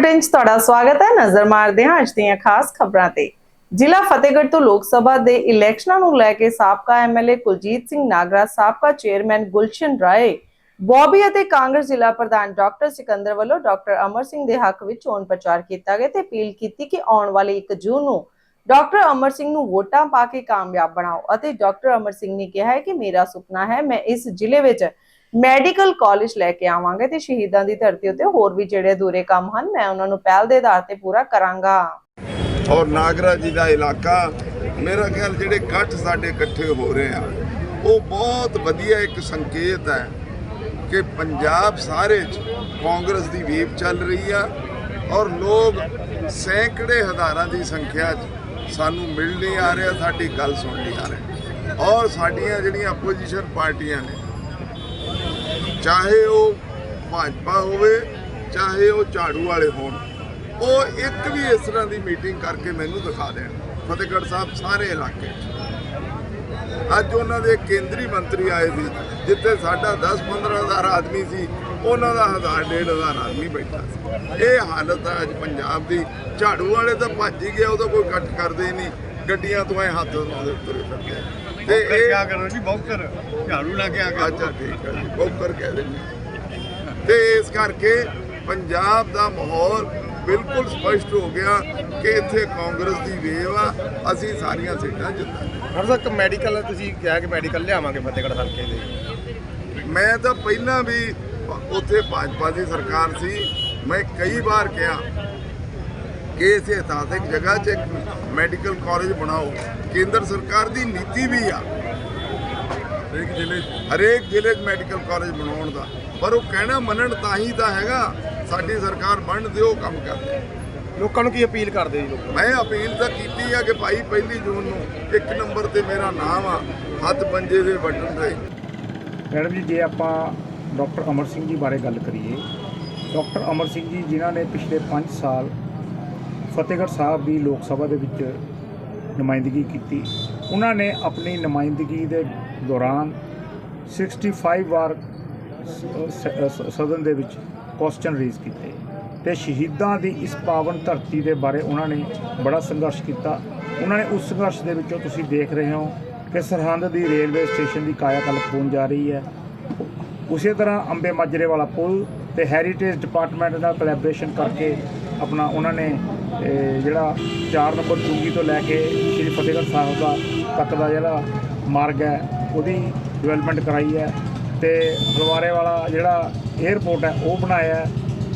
Bulletin 'ਚ ਤੁਹਾਡਾ ਸਵਾਗਤ ਹੈ। ਨਜ਼ਰ ਮਾਰਦੇ ਹਾਂ ਅੱਜ ਦੀਆਂ ਖਾਸ ਖਬਰਾਂ ਤੇ। ਜ਼ਿਲ੍ਹਾ ਫਤਿਹਗੜ੍ਹ ਤੋਂ ਲੋਕ ਸਭਾ ਦੇ ਇਲੈਕਸ਼ਨਾਂ ਨੂੰ ਲੈ ਕੇ ਸਾਬਕਾ ਐਮਐਲਏ ਕੁਲਜੀਤ ਸਿੰਘ ਨਾਗਰਾ, ਸਾਬਕਾ ਚੇਅਰਮੈਨ ਗੁਲਸ਼ਨ ਰਾਏ, ਬੌਬੀ ਅਤੇ ਕਾਂਗਰਸ ਜ਼ਿਲ੍ਹਾ ਪ੍ਰਧਾਨ ਡਾਕਟਰ ਸਿਕੰਦਰ ਵੱਲੋਂ ਡਾਕਟਰ ਅਮਰ ਸਿੰਘ ਦੇ ਹੱਕ ਵਿੱਚ ਚੋਣ ਪ੍ਰਚਾਰ ਕੀਤਾ ਗਿਆ ਤੇ ਅਪੀਲ ਕੀਤੀ ਕਿ ਆਉਣ ਵਾਲੇ 1 ਜੂਨ ਨੂੰ ਡਾਕਟਰ ਅਮਰ ਸਿੰਘ ਨੂੰ ਵੋਟਾਂ ਪਾ ਕੇ ਕਾਮਯਾਬ ਬਣਾਓ ਅਤੇ ਡਾਕਟਰ ਅਮਰ ਸਿੰਘ ਨੇ ਕਿਹਾ ਹੈ ਕਿ ਮੇਰਾ ਸੁਪਨਾ ਹੈ, ਮੈਂ ਇਸ ਜ਼ਿਲ੍ਹੇ ਵਿੱਚ ਮੈਡੀਕਲ ਕਾਲਜ ਲੈ ਕੇ ਆਵਾਂਗੇ ਤੇ ਸ਼ਹੀਦਾਂ ਦੀ ਧਰਤੀ ਉੱਤੇ ਹੋਰ ਵੀ ਜਿਹੜੇ ਅਧੂਰੇ ਕੰਮ ਹਨ, ਮੈਂ ਉਹਨਾਂ ਨੂੰ ਪਹਿਲ ਦੇ ਆਧਾਰ ਤੇ ਪੂਰਾ ਕਰਾਂਗਾ। ਔਰ ਨਾਗਰਾ ਜੀ ਦਾ ਇਲਾਕਾ, ਮੇਰਾ ਖਿਆਲ ਜਿਹੜੇ ਇਕੱਠ ਸਾਡੇ ਇਕੱਠੇ ਹੋ ਰਹੇ ਆ, ਉਹ ਬਹੁਤ ਵਧੀਆ ਇੱਕ ਸੰਕੇਤ ਹੈ ਕਿ ਪੰਜਾਬ ਸਾਰੇ 'ਚ ਕਾਂਗਰਸ ਦੀ ਵੇਵ ਚੱਲ ਰਹੀ ਆ ਔਰ ਲੋਕ ਸੈਂਕੜੇ ਹਜ਼ਾਰਾਂ ਦੀ ਸੰਖਿਆ 'ਚ ਸਾਨੂੰ ਮਿਲ ਨਹੀਂ ਆ ਰਿਹਾ, ਸਾਡੀ ਗੱਲ ਸੁਣ ਨਹੀਂ ਆ ਰਹੇ। ਔਰ ਸਾਡੀਆਂ ਜਿਹੜੀਆਂ ਆਪੋਜੀਸ਼ਨ ਪਾਰਟੀਆਂ ਨੇ ਚਾਹੇ ਉਹ ਭਾਜਪਾ ਹੋਵੇ, ਚਾਹੇ ਉਹ ਝਾੜੂ ਵਾਲੇ ਹੋਣ, ਉਹ ਇੱਕ ਵੀ ਇਸ ਤਰ੍ਹਾਂ ਦੀ ਮੀਟਿੰਗ ਕਰਕੇ ਮੈਨੂੰ ਦਿਖਾ ਦੇਣ। ਫਤਿਹਗੜ੍ਹ ਸਾਹਿਬ ਸਾਰੇ ਇਲਾਕੇ 'ਚ। ਅੱਜ ਉਹਨਾਂ ਦੇ ਕੇਂਦਰੀ ਮੰਤਰੀ ਆਏ ਸੀ, ਜਿੱਥੇ ਸਾਡਾ 10-15 ਹਜ਼ਾਰ ਆਦਮੀ ਸੀ, ਉਹਨਾਂ ਦਾ ਹਜ਼ਾਰ ਡੇਢ ਹਜ਼ਾਰ ਆਦਮੀ ਬੈਠਾ ਸੀ। ਇਹ ਹਾਲਤ ਹੈ ਅੱਜ ਪੰਜਾਬ ਦੀ। ਝਾੜੂ ਵਾਲੇ ਤਾਂ ਭੱਜ ਹੀ ਗਏ ਉਹਦਾ ਕੋਈ ਇਕੱਠ ਕਰਦੇ ਹੀ ਨਹੀਂ। ਗੱਡੀਆਂ ਤੋਂ ਐ ਹੱਥ ਲਾਉਂਦੇ ਤੁਰੇ ਫਿਰਦੇ ਤੇ ਬੌਕਰ ਇਹ ਕਿਆ ਕਰੋ ਜੀ ਬੌਕਰ। ਝਾੜੂ ਲਾ ਕੇ ਆ ਕੇ ਅੱਛਾ ਠੀਕ ਹੈ ਜੀ ਬੌਕਰ ਕਹਿ ਦਿੰਦੇ ਹਾਂ। ਤੇ ਇਸ ਕਰਕੇ ਪੰਜਾਬ ਦਾ ਮਾਹੌਲ ਬਿਲਕੁਲ ਸਪਸ਼ਟ ਹੋ ਗਿਆ ਕਿ ਇੱਥੇ ਕਾਂਗਰਸ ਦੀ ਵੇਵ ਆ ਅਸੀਂ ਸਾਰੀਆਂ ਸੀਟਾਂ ਜਿੱਤਾਂਗੇ। ਹਰ ਤੱਕ ਮੈਡੀਕਲ ਤੁਸੀਂ ਕਿਹਾ ਕਿ ਮੈਡੀਕਲ ਲਿਆਵਾਂਗੇ ਫਤਿਹਗੜ੍ਹ ਹਲਕੇ ਦੇ। ਮੈਂ ਤਾਂ ਪਹਿਲਾਂ ਵੀ ਉੱਥੇ ਭਾਜਪਾ ਦੀ ਸਰਕਾਰ ਸੀ। ਮੈਂ ਕਈ ਵਾਰ ਕਿਹਾ ਇਸ ਇਤਿਹਾਸਿਕ ਜਗ੍ਹਾ 'ਚ ਇੱਕ ਮੈਡੀਕਲ ਕਾਲਜ ਬਣਾਓ। ਕੇਂਦਰ ਸਰਕਾਰ ਦੀ ਨੀਤੀ ਵੀ ਆ। ਹਰੇਕ ਜ਼ਿਲ੍ਹੇ ਹਰੇਕ ਜ਼ਿਲ੍ਹੇ 'ਚ ਮੈਡੀਕਲ ਕਾਲਜ ਬਣਾਉਣ ਦਾ। ਪਰ ਉਹ ਕਹਿਣਾ ਮੰਨਣ ਤਾਂ ਹੀ ਤਾਂ ਹੈਗਾ ਸਾਡੀ ਸਰਕਾਰ ਬਣ ਦਿਓ ਕੰਮ ਕਰਦੇ ਲੋਕਾਂ ਨੂੰ ਕੀ ਅਪੀਲ ਕਰਦੇ ਜੀ ਲੋਕ? ਮੈਂ ਅਪੀਲ ਤਾਂ ਕੀਤੀ ਆ ਕਿ ਭਾਈ ਪਹਿਲੀ ਜੂਨ ਨੂੰ ਇੱਕ ਨੰਬਰ ਤੇ ਮੇਰਾ ਨਾਮ ਆ ਹੱਥ ਪੰਜੇ ਦੇ ਬਟਨ ਤੇ ਮੈਡਮ ਜੀ ਜੇ ਆਪਾਂ ਡਾਕਟਰ ਅਮਰ ਸਿੰਘ ਜੀ ਬਾਰੇ ਗੱਲ ਕਰੀਏ ਡਾਕਟਰ ਅਮਰ ਸਿੰਘ ਜੀ ਜਿਨ੍ਹਾਂ ਨੇ ਪਿਛਲੇ 5 ਸਾਲ ਫਤਿਹਗੜ੍ਹ ਸਾਹਿਬ ਦੀ ਲੋਕ ਸਭਾ ਦੇ ਵਿੱਚ ਨੁਮਾਇੰਦਗੀ ਕੀਤੀ। ਉਹਨਾਂ ਨੇ ਆਪਣੀ ਨੁਮਾਇੰਦਗੀ ਦੇ ਦੌਰਾਨ 65 ਵਾਰ ਸਦਨ ਦੇ ਵਿੱਚ ਕੁਐਸਚਨ ਰੇਜ਼ ਕੀਤੇ ਤੇ ਸ਼ਹੀਦਾਂ ਦੀ ਇਸ ਪਾਵਨ ਧਰਤੀ ਦੇ ਬਾਰੇ ਉਹਨਾਂ ਨੇ ਬੜਾ ਸੰਘਰਸ਼ ਕੀਤਾ। ਉਹਨਾਂ ਨੇ ਉਸ ਸੰਘਰਸ਼ ਦੇ ਵਿੱਚੋਂ ਤੁਸੀਂ ਦੇਖ ਰਹੇ ਹੋ ਕਿ ਸਰਹੰਦ ਦੀ ਰੇਲਵੇ ਸਟੇਸ਼ਨ ਦੀ ਕਾਇਆ ਕਲਪ ਹੋਣ ਜਾ ਰਹੀ ਹੈ। ਉਸੇ ਤਰ੍ਹਾਂ ਅੰਬੇ ਮਾਜਰੇ ਵਾਲਾ ਪੁਲ ਤੇ ਹੈਰੀਟੇਜ ਡਿਪਾਰਟਮੈਂਟ ਨਾਲ ਕੋਲੈਬੋਰੇਸ਼ਨ ਕਰਕੇ ਆਪਣਾ ਉਹਨਾਂ ਨੇ ਜਿਹੜਾ 4 ਨੰਬਰ ਚੁੰਗੀ ਤੋਂ ਲੈ ਕੇ ਸ਼੍ਰੀ ਫਤਿਹਗੜ੍ਹ ਸਾਹਿਬ ਦਾ ਤੱਕ ਦਾ ਜਿਹੜਾ ਮਾਰਗ ਹੈ, ਉਹਦੀ ਡਿਵੈਲਪਮੈਂਟ ਕਰਾਈ ਹੈ ਤੇ ਹਲਵਾਰੇ ਵਾਲਾ ਜਿਹੜਾ 에ਅਰਪੋਰਟ ਹੈ, ਉਹ ਬਣਾਇਆ ਹੈ।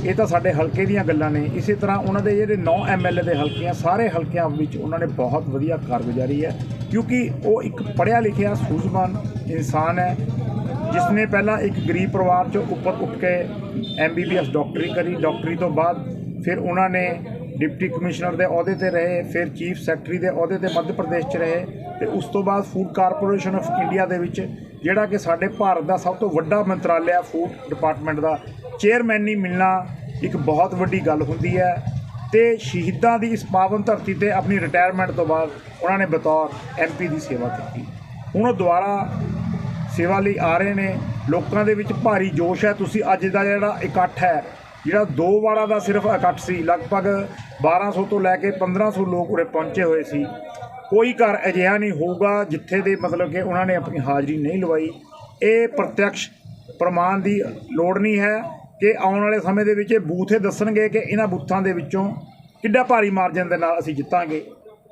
ਇਹ ਤਾਂ ਸਾਡੇ ਹਲਕੇ ਦੀਆਂ ਗੱਲਾਂ ਨੇ। ਇਸੇ ਤਰ੍ਹਾਂ ਉਹਨਾਂ ਦੇ ਜਿਹੜੇ 9 ਐਮਐਲਏ ਦੇ ਹਲਕੇ ਆ, ਸਾਰੇ ਹਲਕਿਆਂ ਵਿੱਚ ਉਹਨਾਂ ਨੇ ਬਹੁਤ ਵਧੀਆ ਕਾਰਗੁਜ਼ਾਰੀ ਹੈ, ਕਿਉਂਕਿ ਉਹ ਇੱਕ ਪੜ੍ਹਿਆ ਲਿਖਿਆ ਸੂਝਵਾਨ ਇਨਸਾਨ ਹੈ ਜਿਸ ਨੇ ਪਹਿਲਾਂ ਇੱਕ ਗਰੀਬ ਪਰਿਵਾਰ ਚੋਂ ਉੱਪਰ ਉੱਠ ਕੇ ਐਮਬੀਬੀਐਸ ਡਾਕਟਰੀ ਕਰੀ। ਡਾਕਟਰੀ ਤੋਂ ਬਾਅਦ ਫਿਰ ਉਹਨਾਂ ਨੇ ਡਿਪਟੀ ਕਮਿਸ਼ਨਰ ਦੇ ਅਹੁਦੇ ਤੇ ਰਹੇ, ਫਿਰ ਚੀਫ ਸੈਕਟਰੀ ਦੇ ਅਹੁਦੇ ਤੇ ਮੱਧ ਪ੍ਰਦੇਸ਼ 'ਚ ਰਹੇ ਤੇ ਉਸ ਤੋਂ ਬਾਅਦ ਫੂਡ ਕਾਰਪੋਰੇਸ਼ਨ ਆਫ ਇੰਡੀਆ ਦੇ ਵਿੱਚ ਜਿਹੜਾ ਕਿ ਸਾਡੇ ਭਾਰਤ ਦਾ ਸਭ ਤੋਂ ਵੱਡਾ ਮੰਤਰਾਲਿਆ ਫੂਡ ਡਿਪਾਰਟਮੈਂਟ ਦਾ, ਚੇਅਰਮੈਨ ਹੀ ਮਿਲਣਾ ਇੱਕ ਬਹੁਤ ਵੱਡੀ ਗੱਲ ਹੁੰਦੀ ਹੈ ਤੇ ਸ਼ਹੀਦਾਂ ਦੀ ਇਸ ਪਾਵਨ ਧਰਤੀ ਤੇ ਆਪਣੀ ਰਿਟਾਇਰਮੈਂਟ ਤੋਂ ਬਾਅਦ ਉਹਨਾਂ ਨੇ ਬਤੌਰ ਐਮਪੀ ਦੀ ਸੇਵਾ ਕੀਤੀ। ਹੁਣ ਉਹ ਦੁਬਾਰਾ ਸੇਵਾ ਲਈ ਆ ਰਹੇ ਨੇ, ਲੋਕਾਂ ਦੇ ਵਿੱਚ ਭਾਰੀ ਜੋਸ਼ ਹੈ, ਤੁਸੀਂ ਅੱਜ ਦਾ ਜਿਹੜਾ ਇਕੱਠ ਹੈ ਜਿਹੜਾ ਦੋ ਵਾਰਾਂ ਦਾ ਸਿਰਫ ਇਕੱਠ ਸੀ, ਲਗਭਗ 1200 ਤੋਂ ਲੈ ਕੇ 1500 ਲੋਕ ਉਰੇ ਪਹੁੰਚੇ ਹੋਏ ਸੀ। ਕੋਈ ਘਰ ਅਜਿਹਾ ਨਹੀਂ ਹੋਊਗਾ ਜਿੱਥੇ ਦੇ ਮਤਲਬ ਕਿ ਉਹਨਾਂ ਨੇ ਆਪਣੀ ਹਾਜ਼ਰੀ ਨਹੀਂ ਲਵਾਈ। ਇਹ ਪ੍ਰਤੱਖ ਪ੍ਰਮਾਣ ਦੀ ਲੋੜ ਨਹੀਂ ਹੈ ਕਿ ਆਉਣ ਵਾਲੇ ਸਮੇਂ ਦੇ ਵਿੱਚ ਇਹ ਬੂਥ ਇਹ ਦੱਸਣਗੇ ਕਿ ਇਹਨਾਂ ਬੂਥਾਂ ਦੇ ਵਿੱਚੋਂ ਕਿੱਡਾ ਭਾਰੀ ਮਾਰਜਨ ਦੇ ਨਾਲ ਅਸੀਂ ਜਿੱਤਾਂਗੇ।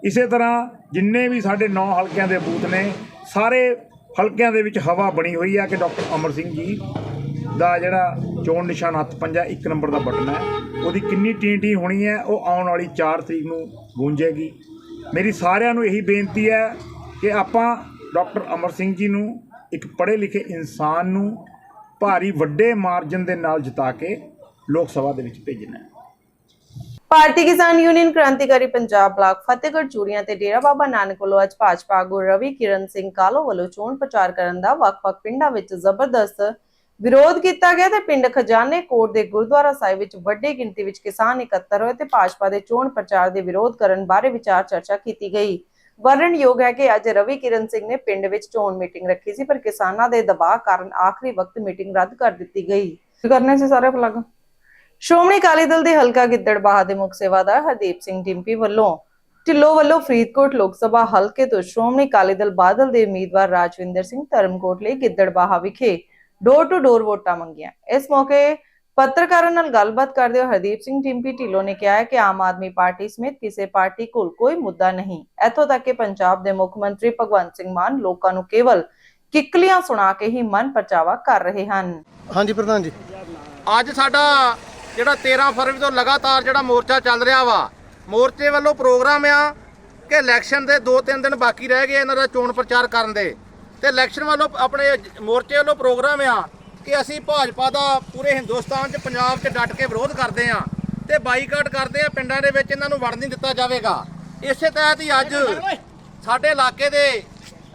ਇਸੇ ਤਰ੍ਹਾਂ ਜਿੰਨੇ ਵੀ ਸਾਡੇ 9 ਹਲਕਿਆਂ ਦੇ ਬੂਥ ਨੇ, ਸਾਰੇ ਹਲਕਿਆਂ ਦੇ ਵਿੱਚ ਹਵਾ ਬਣੀ ਹੋਈ ਹੈ ਕਿ ਡਾਕਟਰ ਅਮਰ ਸਿੰਘ ਜੀ ਦਾ ਜਿਹੜਾ ਚੋਣ ਨਿਸ਼ਾਨ ਹੱਥ ਪੰਜਾ, ਇੱਕ ਨੰਬਰ ਦਾ ਬਟਨ ਹੈ। ਉਹਦੀ ਕਿੰਨੀ ਟੀਟੀ ਹੋਣੀ ਹੈ, ਉਹ ਆਉਣ ਵਾਲੀ 4 ਤਰੀਕ ਨੂੰ ਗੂੰਜੇਗੀ। ਮੇਰੀ ਸਾਰਿਆਂ ਨੂੰ ਇਹੀ ਬੇਨਤੀ ਹੈ ਕਿ ਆਪਾਂ ਡਾਕਟਰ ਅਮਰ ਸਿੰਘ ਜੀ ਨੂੰ, ਇੱਕ ਪੜ੍ਹੇ ਲਿਖੇ ਇਨਸਾਨ ਨੂੰ ਭਾਰੀ ਵੱਡੇ ਮਾਰਜਨ ਦੇ ਨਾਲ ਜਿਤਾ ਕੇ ਲੋਕ ਸਭਾ ਦੇ ਵਿੱਚ ਭੇਜਣਾ ਹੈ। ਭਾਰਤੀ ਕਿਸਾਨ ਯੂਨੀਅਨ ਕ੍ਰਾਂਤੀਕਾਰੀ ਪੰਜਾਬ ਬਲਾਕ ਫਤਿਹਗੜ੍ਹ ਚੂੜੀਆਂ ਤੇ ਡੇਰਾ ਬਾਬਾ ਨਾਨਕ ਵੱਲੋਂ ਅੱਜ ਭਾਜਪਾ ਆਗੂ ਰਵੀ ਕਿਰਨ ਸਿੰਘ ਕਾਲੋ ਵੱਲੋਂ ਚੋਣ ਪ੍ਰਚਾਰ ਕਰਨ ਦਾ ਵੱਖ-ਵੱਖ ਪਿੰਡਾਂ ਵਿੱਚ ਜ਼ਬਰਦਸਤ ਵਿਰੋਧ ਕੀਤਾ ਗਿਆ ਤੇ ਪਿੰਡ ਖਜ਼ਾਨੇ ਕੋਟ ਦੇ ਗੁਰਦੁਆਰਾ ਸਾਹਿਬ ਵਿੱਚ ਵੱਡੀ ਗਿਣਤੀ ਵਿੱਚ ਕਿਸਾਨ ਇਕੱਤਰ ਹੋਏ ਤੇ ਭਾਜਪਾ ਦੇ ਚੋਣ ਪ੍ਰਚਾਰ ਦੇ ਵਿਰੋਧ ਕਰਨ ਬਾਰੇ ਵਿਚਾਰ ਚਰਚਾ ਕੀਤੀ ਗਈ। ਵਰਣਨਯੋਗ ਹੈ ਕਿ ਅੱਜ ਰਵੀ ਕਿਰਨ ਸਿੰਘ ਨੇ ਪਿੰਡ ਵਿੱਚ ਚੋਣ ਮੀਟਿੰਗ ਰੱਖੀ ਸੀ, ਪਰ ਕਿਸਾਨਾਂ ਦੇ ਦਬਾਅ ਕਾਰਨ ਆਖਰੀ ਵਕਤ ਮੀਟਿੰਗ ਰੱਦ ਕਰ ਦਿੱਤੀ ਗਈ। ਕਰਨੇ ਸੀ ਸਾਰੇ ਪਲੱਗ? ਸ਼੍ਰੋਮਣੀ ਅਕਾਲੀ ਦਲ ਦੇ ਹਲਕਾ ਗਿੱਦੜਬਾਹਾ ਦੇ ਮੁੱਖ ਸੇਵਾਦਾਰ ਹਰਦੀਪ ਸਿੰਘ ਡਿੰਪੀ ਵੱਲੋਂ ਢਿੱਲੋਂ ਵੱਲੋਂ ਫਰੀਦਕੋਟ ਲੋਕ ਸਭਾ ਹਲਕੇ ਤੋਂ ਸ਼੍ਰੋਮਣੀ ਅਕਾਲੀ ਦਲ ਬਾਦਲ ਦੇ ਉਮੀਦਵਾਰ ਰਾਜਵਿੰਦਰ ਸਿੰਘ ਧਰਮਕੋਟ ਲਈ ਗਿੱਦੜਬਾਹਾ ਵਿਖੇ ਡੋਰ ਟੂ ਡੋਰ ਵੋਟਾਂ ਮੰਗੀਆਂ। ਇਸ ਮੌਕੇ ਪੱਤਰਕਾਰਾਂ ਨਾਲ ਗੱਲਬਾਤ ਕਰਦੇ ਹੋਏ ਹਰਦੀਪ ਸਿੰਘ ਡਿੰਪੀ ਢਿੱਲੋਂ ਨੇ ਕਿਹਾ ਹੈ ਕਿ ਆਮ ਆਦਮੀ ਪਾਰਟੀ ਸਮੇਤ ਕਿਸੇ ਪਾਰਟੀ ਕੋਲ ਕੋਈ ਮੁੱਦਾ ਨਹੀਂ। ਇੱਥੋਂ ਤੱਕ ਕਿ ਪੰਜਾਬ ਦੇ ਮੁੱਖ ਮੰਤਰੀ ਭਗਵੰਤ ਸਿੰਘ ਮਾਨ ਲੋਕਾਂ ਨੂੰ ਕੇਵਲ ਕਿੱਕਲੀਆਂ ਸੁਣਾ ਕੇ ਹੀ ਮਨ ਪਰਚਾਵਾ ਕਰ ਰਹੇ ਹਨ। ਹਾਂਜੀ ਪ੍ਰਧਾਨ ਜੀ। ਅੱਜ ਸਾਡਾ ਜਿਹੜਾ 13 ਫਰਵਰੀ ਤੋਂ ਲਗਾਤਾਰ ਜਿਹੜਾ ਮੋਰਚਾ ਚੱਲ ਰਿਹਾ ਵਾ ਮੋਰਚੇ ਵੱਲੋਂ ਪ੍ਰੋਗਰਾਮ ਆ ਕਿ ਇਲੈਕਸ਼ਨ ਦੇ 2-3 ਦਿਨ ਬਾਕੀ ਰਹਿ ਗਏ ਇਹਨਾਂ ਦਾ ਚੋਣ ਪ੍ਰਚਾਰ ਕਰਨ ਦੇ। ਤੇ ਇਲੈਕਸ਼ਨ ਵੱਲੋਂ ਆਪਣੇ ਮੋਰਚੇ ਵੱਲੋਂ ਪ੍ਰੋਗਰਾਮ ਆ ਕਿ ਅਸੀਂ ਭਾਜਪਾ ਦਾ ਪੂਰੇ ਹਿੰਦੁਸਤਾਨ 'ਚ ਪੰਜਾਬ 'ਚ ਡਟ ਕੇ ਵਿਰੋਧ ਕਰਦੇ ਆ ਤੇ ਬਾਈਕਾਟ ਕਰਦੇ ਆ, ਪਿੰਡਾਂ ਦੇ ਵਿੱਚ ਇਹਨਾਂ ਨੂੰ ਵੜ ਨਹੀਂ ਦਿੱਤਾ ਜਾਵੇਗਾ। ਇਸੇ ਤਹਿਤ ਹੀ ਅੱਜ ਸਾਡੇ ਇਲਾਕੇ ਦੇ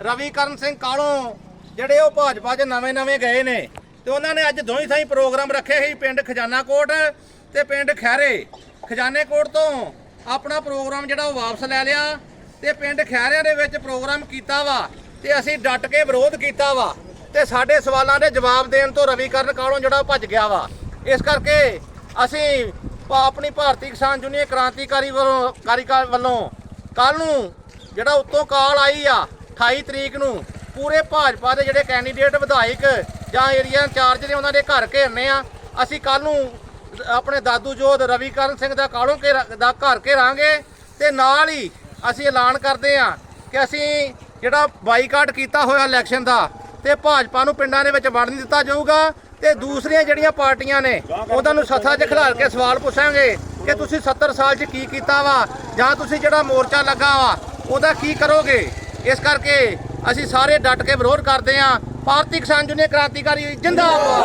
ਰਵੀਕਰਨ ਸਿੰਘ ਕਾਲੋਂ ਜਿਹੜੇ ਉਹ ਭਾਜਪਾ 'ਚ ਨਵੇਂ-ਨਵੇਂ ਗਏ ਨੇ ਤੇ ਉਹਨਾਂ ਨੇ ਅੱਜ ਦੋਹੀਂ ਥਾਈਂ ਪ੍ਰੋਗਰਾਮ ਰੱਖੇ ਸੀ, ਪਿੰਡ ਖਜ਼ਾਨਾ ਕੋਟ ਤੇ ਪਿੰਡ ਖੈਰੇ ਖਜ਼ਾਨੇ ਕੋਟ ਤੋਂ ਆਪਣਾ ਪ੍ਰੋਗਰਾਮ ਜਿਹੜਾ ਉਹ ਵਾਪਸ ਲੈ ਲਿਆ ਤੇ ਪਿੰਡ ਖੈਰਿਆਂ ਦੇ ਵਿੱਚ ਪ੍ਰੋਗਰਾਮ ਕੀਤਾ ਵਾ। ਤੇ ਅਸੀਂ ਡਟ ਕੇ ਵਿਰੋਧ ਕੀਤਾ ਵਾ ਤੇ ਸਾਡੇ ਸਵਾਲਾਂ ਦੇ ਜਵਾਬ ਦੇਣ ਤੋਂ ਰਵੀਕਰਨ ਕਾਲੋਂ ਜਿਹੜਾ ਉਹ ਭੱਜ ਗਿਆ ਵਾ। ਇਸ ਕਰਕੇ ਅਸੀਂ ਭਾ- ਆਪਣੀ ਭਾਰਤੀ ਕਿਸਾਨ ਯੂਨੀਅਨ ਕ੍ਰਾਂਤੀਕਾਰੀ ਵੱਲੋਂ ਕਾਰੀਕਾਰ ਵੱਲੋਂ ਕੱਲ ਨੂੰ ਜਿਹੜਾ ਉੱਤੋਂ ਕਾਲ ਆਈ ਆ 28 ਤਰੀਕ ਨੂੰ, ਪੂਰੇ ਭਾਜਪਾ ਦੇ ਜਿਹੜੇ ਕੈਂਡੀਡੇਟ, ਵਿਧਾਇਕ ਜਾਂ ਏਰੀਆ ਇੰਚਾਰਜ ਨੇ ਉਹਨਾਂ ਦੇ ਘਰ ਘੇਰਨੇ ਆ। ਅਸੀਂ ਕੱਲ ਨੂੰ ਆਪਣੇ ਦਾਦੂ ਜੋਧ ਰਵੀਕਰਨ ਸਿੰਘ ਦਾ ਕਾਲੋਂ ਕੇ ਦਾ ਘਰ ਘੇਰਾਂਗੇ ਤੇ ਨਾਲ ਹੀ ਅਸੀਂ ਐਲਾਨ ਕਰਦੇ ਆ ਕਿ ਅਸੀਂ ਜਿਹੜਾ ਬਾਈਕਾਟ ਕੀਤਾ ਹੋਇਆ ਇਲੈਕਸ਼ਨ ਦਾ ਤੇ ਭਾਜਪਾ ਨੂੰ ਪਿੰਡਾਂ ਦੇ ਵਿੱਚ ਵੜ ਨਹੀਂ ਦਿੱਤਾ ਜਾਊਗਾ ਤੇ ਦੂਸਰੀਆਂ ਜਿਹੜੀਆਂ ਪਾਰਟੀਆਂ ਨੇ ਉਹਨਾਂ ਨੂੰ ਸੱਥਾ 'ਚ ਖਿਲਾਰ ਕੇ ਸਵਾਲ ਪੁੱਛਾਂਗੇ ਕਿ ਤੁਸੀਂ 70 ਸਾਲ 'ਚ ਕੀ ਕੀਤਾ ਵਾ ਜਾਂ ਤੁਸੀਂ ਜਿਹੜਾ ਮੋਰਚਾ ਲੱਗਾ ਵਾ ਉਹਦਾ ਕੀ ਕਰੋਗੇ? ਇਸ ਕਰਕੇ ਅਸੀਂ ਸਾਰੇ ਡਟ ਕੇ ਵਿਰੋਧ ਕਰਦੇ ਆਂ ਭਾਰਤੀ ਕਿਸਾਨ ਯੂਨੀਅਨ ਕ੍ਰਾਂਤੀਕਾਰੀ ਜਿੰਦਾਬਾਦ।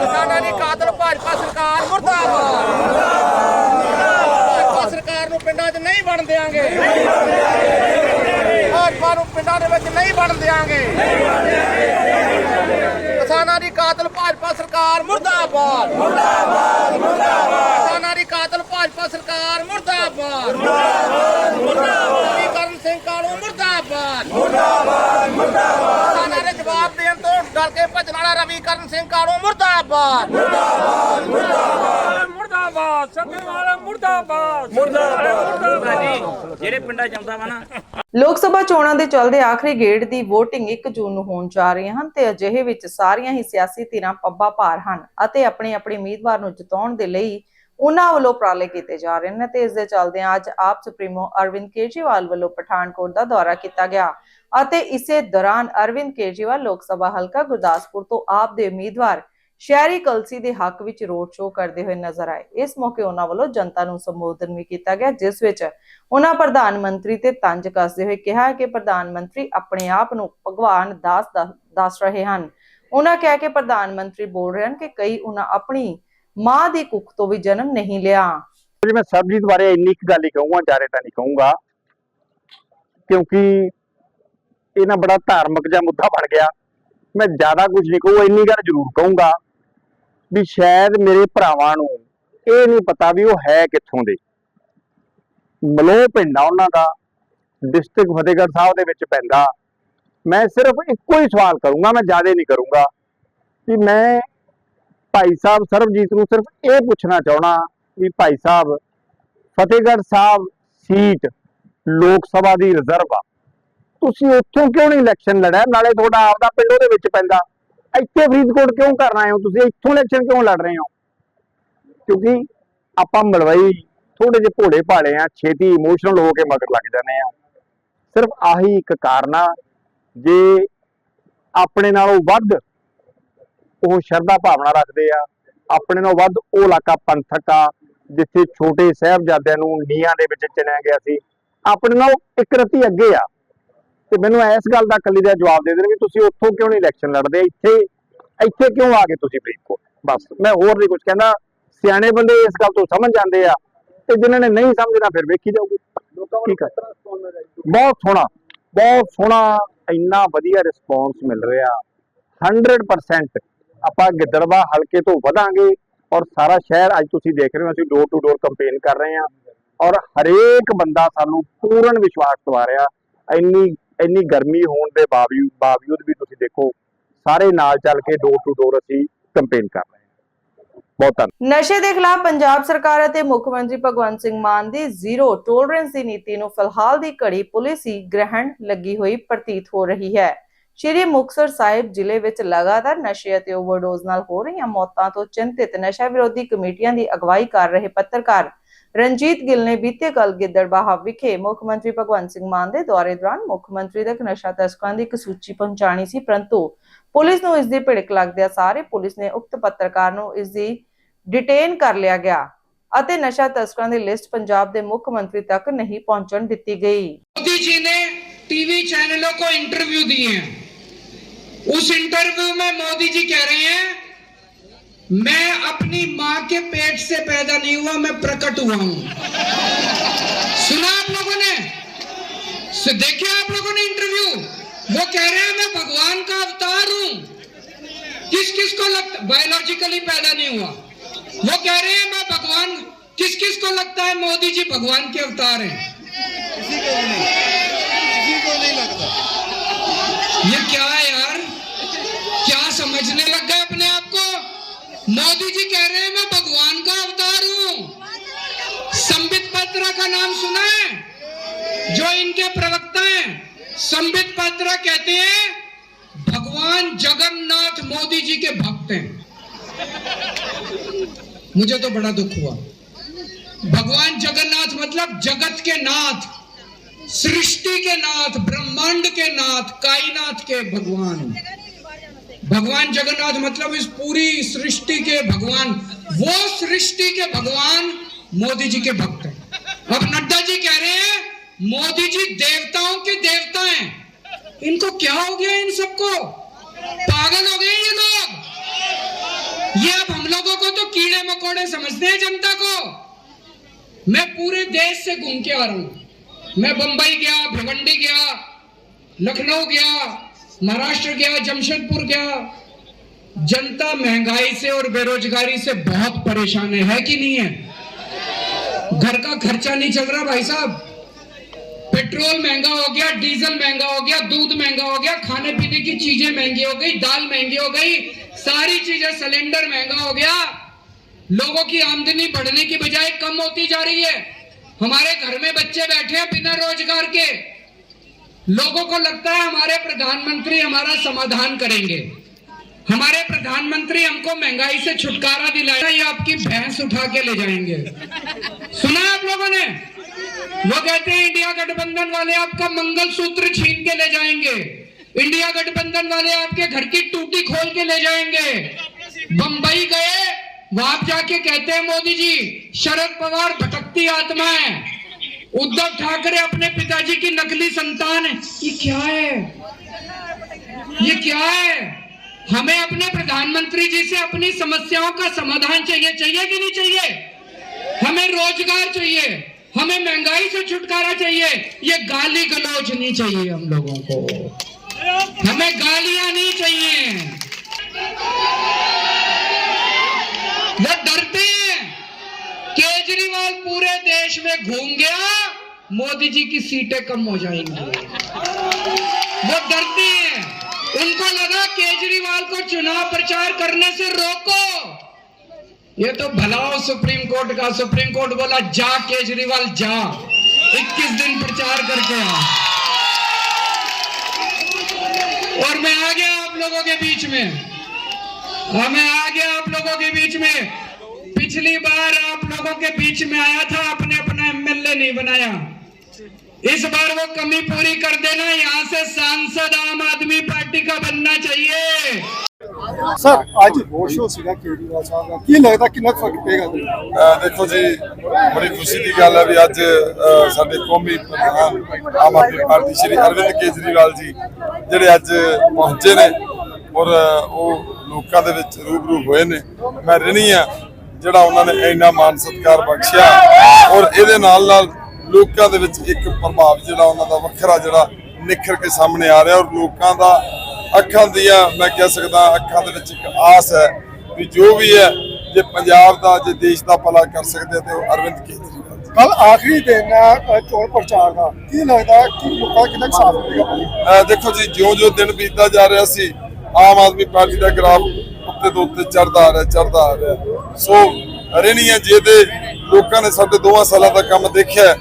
ਕਿਸਾਨਾਂ ਦੀ ਕਾਤਲ ਭਾਜਪਾ ਸਰਕਾਰ ਮੁਰਦਾਬਾਦ। ਭਾਜਪਾ ਸਰਕਾਰ ਨੂੰ ਪਿੰਡਾਂ 'ਚ ਨਹੀਂ ਵੜਨ ਦੇਾਂਗੇ ਭਾਜਪਾ ਨੂੰ ਪਿੰਡਾਂ ਦੇ ਵਿੱਚ ਨਹੀਂ ਵੜਨ ਦੇਾਂਗੇ ਕਿਸਾਨਾਂ ਦੀ ਕਾਤਲ ਭਾਜਪਾ ਸਰਕਾਰ ਮੁਰਦਾਬਾਦ। ਮੁਰਦਾਬਾਦ ਮੁਰਦਾਬਾਦ ਕਿਸਾਨਾਂ ਦੀ ਕਾਤਲ ਭਾਜਪਾ ਸਰਕਾਰ ਮੁਰਦਾਬਾਦ। ਮੁਰਦਾਬਾਦ ਮੁਰਦਾਬਾਦ ਕਰਨ ਸਿੰਘ ਕਾਲੂ ਮੁਰਦਾਬਾਦ। ਮੁਰਦਾਬਾਦ ਮੁਰਦਾਬਾਦ ਕਿਸਾਨਾਂ ਦੇ ਜਵਾਬ ਦੇਣ ਤੋਂ ਡਰ ਕੇ ਭੱਜਣ ਵਾਲਾ ਰਵੀ ਕਰਨ ਸਿੰਘ ਕਾਲੂ ਮੁਰਦਾਬਾਦ। ਮੁਰਦਾਬਾਦ ਸੱਤੇ ਮੁਰਦਾਬਾਦ। ਮੁਰਦਾਬਾਦ। ਜਿਹੜੇ ਪਿੰਡਾਂ ਚ ਆਉਂਦਾ ਵਾ ਨਾ। ਲੋਕ ਸਭਾ ਚੋਣਾਂ ਦੇ ਚੱਲਦੇ ਆਖਰੀ ਗੇੜ ਦੀ VOTING 1 ਜੂਨ ਨੂੰ ਹੋਣ ਜਾ ਰਹੀਆਂ ਹਨ ਤੇ ਅਜਿਹੇ ਵਿੱਚ ਸਾਰੀਆਂ ਹੀ ਸਿਆਸੀ ਧਿਰਾਂ ਪੱਬਾ ਭਾਰ ਹਨ ਅਤੇ ਆਪਣੇ ਆਪਣੇ ਉਮੀਦਵਾਰ ਨੂੰ ਜਿਤਾਉਣ ਦੇ ਲਈ ਉਹਨਾਂ ਵੱਲੋਂ ਉਪਰਾਲੇ ਕੀਤੇ ਜਾ ਰਹੇ ਨੇ ਤੇ ਇਸ ਦੇ ਚੱਲਦੇ ਅੱਜ ਆਪ ਸੁਪਰੀਮੋ ਅਰਵਿੰਦ ਕੇਜਰੀਵਾਲ ਵੱਲੋਂ ਪਠਾਨਕੋਟ ਦਾ ਦੌਰਾ ਕੀਤਾ ਗਿਆ ਅਤੇ ਇਸੇ ਦੌਰਾਨ ਅਰਵਿੰਦ ਕੇਜਰੀਵਾਲ ਲੋਕ ਸਭਾ ਹਲਕਾ ਗੁਰਦਾਸਪੁਰ ਤੋਂ ਆਪ ਦੇ ਉਮੀਦਵਾਰ ਸ਼ਹਿਰੀ ਕਲਸੀ ਦੇ ਹੱਕ ਵਿੱਚ ਰੋਡ ਸ਼ੋਅ ਕਰਦੇ ਹੋਏ ਨਜ਼ਰ ਆਏ। ਇਸ ਮੌਕੇ ਉਹਨਾਂ ਵੱਲੋਂ ਜਨਤਾ ਨੂੰ ਸੰਬੋਧਨ ਵੀ ਕੀਤਾ ਗਿਆ, ਜਿਸ ਵਿੱਚ ਉਹਨਾਂ ਪ੍ਰਧਾਨ ਮੰਤਰੀ ਤੇ ਤੰਜ ਕੱਸਦੇ ਹੋਏ ਕਿਹਾ ਕਿ ਪ੍ਰਧਾਨ ਮੰਤਰੀ ਆਪਣੇ ਆਪ ਨੂੰ ਭਗਵਾਨ ਦਾਸ ਦੱਸ ਰਹੇ ਹਨ। ਉਹਨਾਂ ਕਿਹਾ ਕਿ ਪ੍ਰਧਾਨ ਮੰਤਰੀ ਬੋਲ ਰਹੇ ਹਨ ਕਿ ਕਈ ਉਹਨਾਂ ਆਪਣੀ ਮਾਂ ਦੀ ਕੁੱਖ ਤੋਂ ਵੀ ਜਨਮ ਨਹੀਂ ਲਿਆ। ਜੀ, ਮੈਂ ਸਰਬਜੀਤ ਬਾਰੇ ਇੰਨੀ ਕੁ ਗੱਲ ਹੀ ਕਹੂੰਗਾ ਜਾਰੇ ਤਾਂ ਨਹੀਂ ਕਹੂੰਗਾ। ਕਿਉਂਕਿ ਇਹ ਨਾ ਬੜਾ ਧਾਰਮਿਕ ਜਿਹਾ ਮੁੱਦਾ ਬਣ ਗਿਆ। ਮੈਂ ਜ਼ਿਆਦਾ ਕੁਝ ਨਹੀਂ ਕਹੂੰ ਇੰਨੀ ਗੱਲ ਜ਼ਰੂਰ ਕਹੂੰਗਾ। ਵੀ ਸ਼ਾਇਦ ਮੇਰੇ ਭਰਾਵਾਂ ਨੂੰ ਇਹ ਨਹੀਂ ਪਤਾ ਵੀ ਉਹ ਹੈ ਕਿੱਥੋਂ ਦੇ। ਮਲੋਹ ਪਿੰਡ ਆ ਉਹਨਾਂ ਦਾ ਡਿਸਟ੍ਰਿਕਟ ਫਤਿਹਗੜ੍ਹ ਸਾਹਿਬ ਦੇ ਵਿੱਚ ਪੈਂਦਾ। ਮੈਂ ਸਿਰਫ ਇੱਕੋ ਹੀ ਸਵਾਲ ਕਰੂੰਗਾ, ਮੈਂ ਜ਼ਿਆਦਾ ਨਹੀਂ ਕਰੂੰਗਾ ਕਿ ਮੈਂ ਭਾਈ ਸਾਹਿਬ ਸਰਬਜੀਤ ਨੂੰ ਸਿਰਫ ਇਹ ਪੁੱਛਣਾ ਚਾਹਣਾ ਵੀ ਭਾਈ ਸਾਹਿਬ, ਫਤਿਹਗੜ੍ਹ ਸਾਹਿਬ ਸੀਟ ਲੋਕ ਸਭਾ ਦੀ ਰਿਜ਼ਰਵ ਆ। ਤੁਸੀਂ ਉੱਥੋਂ ਕਿਉਂ ਨਹੀਂ ਇਲੈਕਸ਼ਨ ਲੜਿਆ? ਨਾਲੇ ਤੁਹਾਡਾ ਆਪਦਾ ਪਿੰਡ ਉਹਦੇ ਵਿੱਚ ਪੈਂਦਾ। ਇੱਥੇ ਫਰੀਦਕੋਟ ਕਿਉਂ ਕਰਨ ਆਏ ਹੋ ਤੁਸੀਂ? ਇੱਥੋਂ ਇਲੈਕਸ਼ਨ ਕਿਉਂ ਲੜ ਰਹੇ ਹੋ? ਕਿਉਂਕਿ ਆਪਾਂ ਮਲਵਈ ਥੋੜੇ ਜਿਹੇ ਭੋਲੇ ਭਾਲੇ ਆ, ਛੇਤੀ ਇਮੋਸ਼ਨਲ ਹੋ ਕੇ ਮਗਰ ਲੱਗ ਜਾਂਦੇ ਆ। ਸਿਰਫ ਆਹੀ ਇੱਕ ਕਾਰਨ ਆ, ਜੇ ਆਪਣੇ ਨਾਲੋਂ ਵੱਧ ਉਹ ਸ਼ਰਧਾ ਭਾਵਨਾ ਰੱਖਦੇ ਆ, ਆਪਣੇ ਨਾਲੋਂ ਵੱਧ ਉਹ ਇਲਾਕਾ ਪੰਥਕ ਆ, ਜਿੱਥੇ ਛੋਟੇ ਸਾਹਿਬਜ਼ਾਦਿਆਂ ਨੂੰ ਨੀਹਾਂ ਦੇ ਵਿੱਚ ਚਿਣਿਆ ਗਿਆ ਸੀ, ਆਪਣੇ ਨਾਲੋਂ ਇੱਕ ਰਤੀ ਅੱਗੇ ਆ। ਤੇ ਮੈਨੂੰ ਇਸ ਗੱਲ ਦਾ ਕੱਲੀ ਦਾ ਜਵਾਬ ਦੇ ਦੇਣ ਵੀ ਤੁਸੀਂ ਉੱਥੋਂ ਕਿਉਂ ਨਹੀਂ ਇਲੈਕਸ਼ਨ ਲੜਦੇ? ਇੱਥੇ ਇੱਥੇ ਕਿਉਂ ਆ ਗਏ ਤੁਸੀਂ ਫਰੀਦਕੋਟ? ਬਸ ਮੈਂ ਹੋਰ ਨਹੀਂ ਕੁਝ ਕਹਿੰਦਾ। ਸਿਆਣੇ ਬੰਦੇ ਇਸ ਗੱਲ ਤੋਂ ਸਮਝ ਜਾਂਦੇ ਆ ਤੇ ਜਿਨ੍ਹਾਂ ਨੇ ਨਹੀਂ ਸਮਝਣਾ ਫਿਰ ਵੇਖੀ ਜਾਊਗੀ। ਠੀਕ ਹੈ ਬਹੁਤ ਸੋਹਣਾ ਬਹੁਤ ਸੋਹਣਾ ਇੰਨਾ ਵਧੀਆ ਰਿਸਪੌਂਸ ਮਿਲ ਰਿਹਾ। 100% ਆਪਾਂ ਗਿੱਦੜਵਾ ਹਲਕੇ ਤੋਂ ਵਧਾਂਗੇ ਔਰ ਸਾਰਾ ਸ਼ਹਿਰ ਅੱਜ ਤੁਸੀਂ ਦੇਖ ਰਹੇ ਹੋ ਅਸੀਂ ਡੋਰ ਟੂ ਡੋਰ ਕੰਪੇਨ ਕਰ ਰਹੇ ਹਾਂ। ਔਰ ਹਰੇਕ ਬੰਦਾ ਸਾਨੂੰ ਪੂਰਨ ਵਿਸ਼ਵਾਸ ਦਿਵਾ ਰਿਹਾ ਇੰਨੀ ਇੰਨੀ ਗਰਮੀ ਹੋਣ ਦੇ ਬਾਵਜੂਦ ਬਾਵਜੂਦ ਵੀ ਤੁਸੀਂ ਦੇਖੋ, ਸਾਰੇ ਨਾਲ ਚੱਲ ਕੇ ਡੋਰ ਟੂ ਡੋਰ ਅਸੀਂ ਕੰਪੇਨ ਕਰ ਰਹੇ ਹਾਂ। ਬਹੁਤ ਧੰਨਵਾਦ ਨਸ਼ੇ ਦੇ ਖਿਲਾਫ ਪੰਜਾਬ ਸਰਕਾਰ ਅਤੇ ਮੁੱਖ ਮੰਤਰੀ ਭਗਵੰਤ ਸਿੰਘ ਮਾਨ ਦੀ ਜ਼ੀਰੋ ਟੋਲਰੈਂਸ ਦੀ ਨੀਤੀ ਨੂੰ ਫਿਲਹਾਲ ਦੀ ਘੜੀ ਪੁਲਿਸ ਹੀ ਗ੍ਰਹਿਣ ਲੱਗੀ ਹੋਈ ਪ੍ਰਤੀਤ ਹੋ ਰਹੀ ਹੈ। ਸ਼੍ਰੀ ਮੁਕਤਸਰ ਸਾਹਿਬ ਜ਼ਿਲ੍ਹੇ ਵਿੱਚ ਲਗਾਤਾਰ ਨਸ਼ੇ ਅਤੇ ਓਵਰਡੋਜ਼ ਨਾਲ ਹੋ ਰਹੀਆਂ ਮੌਤਾਂ ਤੋਂ ਚਿੰਤਿਤ ਨਸ਼ਾ ਵਿਰੋਧੀ ਕਮੇਟੀਆਂ ਦੀ ਅਗਵਾਈ ਕਰ ਰਹੇ ਪੱਤਰਕਾਰ ਰਣਜੀਤ ਗਿੱਲ ਨੇ ਬੀਤੇ ਕੱਲ ਗਿੱਦੜਬਾਹਾ ਵਿਖੇ ਮੁੱਖ ਮੰਤਰੀ ਭਗਵੰਤ ਸਿੰਘ ਮਾਨ ਦੇ ਦੌਰੇ ਦੌਰਾਨ ਮੁੱਖ ਮੰਤਰੀ ਤੱਕ ਨਸ਼ਾ ਤਸਕਰਾਂ ਦੀ ਇੱਕ ਸੂਚੀ ਪਹੁੰਚਾਣੀ ਸੀ ਪਰੰਤੂ ਪੁਲਿਸ ਨੂੰ ਇਸ ਦੀ ਭਿੜਕ ਲੱਗਦਿਆਂ ਸਾਰੇ ਪੁਲਿਸ ਨੇ ਉਕਤ ਪੱਤਰਕਾਰ ਨੂੰ ਇਸ ਦੀ ਡਿਟੇਨ ਕਰ ਲਿਆ ਗਿਆ ਅਤੇ ਨਸ਼ਾ ਤਸਕਰਾਂ ਦੀ ਲਿਸਟ ਪੰਜਾਬ ਦੇ ਮੁੱਖ ਮੰਤਰੀ ਤੱਕ ਨਹੀਂ ਪਹੁੰਚਣ ਦਿੱਤੀ ਗਈ मोदी जी ने टीवी चैनलों को इंटरव्यू दिए हैं उस इंटरव्यू में मोदी जी कह रहे हैं मैं अपनी माँ के पेट से पैदा नहीं हुआ, मैं प्रकट हुआ हूँ। सुना आप लोगों ने? सो देखिए आप लोगों ने इंटरव्यू वो कह रहे हैं, मैं भगवान का अवतार हूँ। किस किस को लगता बायोलॉजिकली पैदा नहीं हुआ। वो कह रहे हैं, मैं भगवान किस किस को लगता है, मोदी जी भगवान के अवतार हैं? ये मोदी जी कह रहे हैं, मैं भगवान का अवतार हूँ। संबित पात्रा का नाम सुना है? जो इनके प्रवक्ता हैं, संबित पात्रा कहते हैं, भगवान जगन्नाथ मोदी जी के भक्त हैं। मुझे तो बड़ा दुख हुआ। भगवान जगन्नाथ मतलब जगत के नाथ, सृष्टि के नाथ, ब्रह्मांड के नाथ कायनात के भगवान। भगवान जगन्नाथ मतलब इस पूरी सृष्टि के भगवान, वो सृष्टि के भगवान मोदी जी के भक्त हैं। अब नड्डा जी कह रहे हैं, मोदी जी देवताओं के देवता हैं। इनको क्या हो गया इन सबको? पागल हो गए ये लोग। ये अब हम लोगों को तो कीड़े मकोड़े समझते हैं जनता को। मैं पूरे देश से घूम के आ रहा हूँ। मैं बंबई गया, भिवंडी गया, लखनऊ गया महाराष्ट्र गया जमशेदपुर गया जनता महँगाई से और बेरोजगारी से बहुत परेशान है, है कि नहीं है? घर का खर्चा नहीं चल रहा भाई साहब। पेट्रोल महँगा हो गया डीजल महँगा हो गया दूध महँगा हो गया खाने पीने की चीज़ें महँगी हो गई दाल महँगी हो गई सारी चीज़ें सिलेंडर महँगा हो गया। लोगों की आमदनी बढ़ने की बजाय कम होती जा रही है। हमारे घर में बच्चे बैठे हैं बिना रोज़गार के। लोगों को लगता है हमारे प्रधानमंत्री हमारा समाधान करेंगे। हमारे प्रधानमंत्री हमको महँगाई से छुटकारा दिलाएगा ये आपकी भैंस उठा के ले जाएँगे। सुना आप लोगों ने? वो कहते हैं, इंडिया गठबंधन वाले आपका मंगल सूत्र छीन के ले जाएँगे। इंडिया गठबंधन वाले आपके घर की टूटी खोल के ले जाएँगे। बंबई गए, वहाँ जाके कहते हैं, मोदी जी, शरद पवार भटकती आत्मा है। उद्धव ठाकरे अपने पिताजी की नकली संतान है। ये क्या है? ये क्या है? हमें अपने प्रधानमंत्री जी से अपनी समस्याओं का समाधान चाहिए। चाहिए कि नहीं चाहिए? हमें रोज़गार चाहिए। हमें महँगाई से छुटकारा चाहिए। ये गाली गलौज नहीं चाहिए हम लोगों को। हमें गालियाँ नहीं चाहिए। वो डरते हैं केजरीवाल पूरे देश में घूम गया, मोदी जी की सीटें कम हो जाएँगी। वो डरते हैं। उनको लगा केजरीवाल को चुनाव प्रचार करने से रोको। ये तो भलाओ सुप्रीम कोर्ट का, सुप्रीम कोर्ट बोला, जा केजरीवाल, जा। 21 दिन प्रचार करके आ। और मैं आ गया आप लोगों के बीच में। हाँ मैं आ गया आप लोगों के बीच में। पिछली बार आप लोगों के बीच में आया था आपने अपना एमएलए नहीं बनाया इस बार वो कमी पूरी कर देना यहाँ से सांसद आम आदमी पार्टी का बनना चाहिए ਸਰ ਅੱਜ ਰੋਡ ਸ਼ੋਅ ਸੀਗਾ ਕੇਜਰੀਵਾਲ ਸਾਹਿਬ ਦਾ ਕੀ ਲੱਗਦਾ ਕਿੰਨਾ ਕੁ ਫਰਕ ਪਏਗਾ ਅਹ ਦੇਖੋ ਜੀ ਬੜੀ ਖੁਸ਼ੀ ਦੀ ਗੱਲ ਹੈ ਵੀ ਅੱਜ ਅਹ ਸਾਡੇ ਕੌਮੀ ਪ੍ਰਧਾਨ ਆਮ ਆਦਮੀ ਪਾਰਟੀ ਸ਼੍ਰੀ ਅਰਵਿੰਦ ਕੇਜਰੀਵਾਲ ਜੀ ਜਿਹੜੇ ਅੱਜ ਪਹੁੰਚੇ ਨੇ ਔਰ ਉਹ ਲੋਕਾਂ ਦੇ ਵਿੱਚ ਰੂਬਰੂ ਹੋਏ ਨੇ ਮੈਂ ਰਿਣੀ ਆ ਜਿਹੜਾ ਉਹਨਾਂ ਨੇ ਇੰਨਾ ਮਾਨ ਸਤਿਕਾਰ ਬਖਸ਼ਿਆ ਔਰ ਇਹਦੇ ਨਾਲ ਨਾਲ ਲੋਕਾਂ ਦੇ ਵਿੱਚ ਇੱਕ ਪ੍ਰਭਾਵ ਜਿਹੜਾ ਉਹਨਾਂ ਦਾ ਵੱਖਰਾ ਜਿਹੜਾ ਨਿਖਰ ਕੇ ਸਾਹਮਣੇ ਆ ਰਿਹਾ ਔਰ ਲੋਕਾਂ ਦਾ ਅੱਖਾਂ ਦੀਆਂ ਮੈਂ ਕਹਿ ਸਕਦਾ ਅੱਖਾਂ ਦੇ ਵਿੱਚ ਇੱਕ ਆਸ ਹੈ ਵੀ ਜੋ ਵੀ ਹੈ ਜੇ ਪੰਜਾਬ ਦਾ ਜੇ ਦੇਸ਼ ਦਾ ਭਲਾ ਕਰ ਸਕਦੇ ਤੇ ਉਹ ਅਰਵਿੰਦ ਕੇਜਰੀਵਾਲ। ਕੱਲ ਆਖਰੀ ਦਿਨ ਹੈ ਚੋਣ ਪ੍ਰਚਾਰ ਦਾ ਕੀ ਲੱਗਦਾ ਕਿ ਲੋਕਾਂ ਕਿੰਨਾ ਸਾਥ ਮਿਲੇਗਾ ਦੇਖੋ ਜੀ ਜਿਉਂ-ਜਿਉਂ ਦਿਨ ਬੀਤਦਾ ਜਾ ਰਿਹਾ ਸੀ ਆਮ ਆਦਮੀ ਪਾਰਟੀ ਦਾ ਗ੍ਰਾਫ ਉੱਤੇ ਤੋਂ ਉੱਤੇ ਚੜਦਾ ਆ ਰਿਹਾ ਚੜਦਾ ਆ ਰਿਹਾ। ਸੋ ਰਹਿਣੀਆਂ ਜੇ ਲੋਕਾਂ ਨੇ ਸਾਡੇ ਦੋਵਾਂ ਸਾਲਾਂ ਦਾ ਕੰਮ ਦੇਖਿਆ